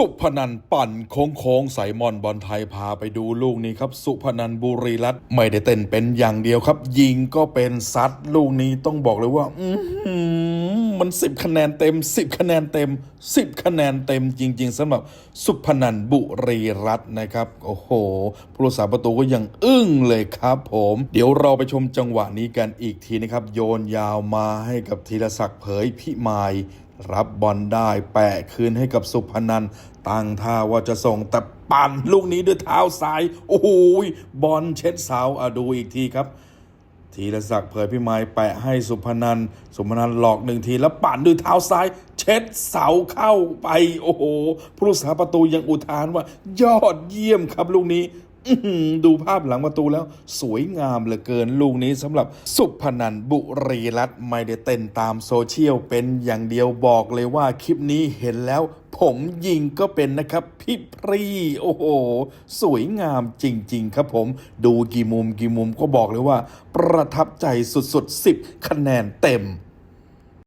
สุพนันปั่นโค้งโค้งๆใส่มอนบอลไทยพาไปดูลูกนี้ครับ สุพนันบุรีรัตน์ไม่ได้เต้นเป็นอย่างเดียวครับ ยิงก็เป็นซัดลูกนี้ต้องบอกเลยว่า อืมันสิบคะแนนเต็มสิบคะแนนเต็มสิบคะแนนเต็มจริง ๆสำหรับสุพนันบุรีรัตน์นะครับ โอ้โห ผู้รักษาประตูก็ยังอึ้งเลยครับผม เดี๋ยวเราไปชมจังหวะนี้กันอีกทีนะครับ โยนยาวมาให้กับธีรศักดิ์เผยพิมาย รับบอลได้แปะคืนให้กับสุพนันตั้งท่าว่าจะส่งแต่ปั่นลูกนี้ด้วยเท้าซ้าย โอ้โหยบอลเช็ดเสาอะดูอีกทีครับธีรศักดิ์เผยพิมายแปะให้สุพนันสุพนันหลอกหนึ่งทีแล้วปั่นด้วยเท้าซ้าย เช็ดเสาเข้าไป โอ้โห ผู้รักษาประตูยังอุทานว่า ยอดเยี่ยมครับลูกนี้ ดูภาพหลังประตูแล้วสวยงามเหลือเกินลูกนี้สำหรับสุพนันบุรีรัตน์ไม่ได้เต้นตามโซเชียลเป็นอย่างเดียวบอกเลยว่าคลิปนี้เห็นแล้วผมยิงก็เป็นนะครับ พี่พรีโอ้โห สวยงามจริง ๆ ครับผมดูกี่มุมกี่มุมก็บอกเลยว่า ประทับใจสุดๆ 10 คะแนนเต็ม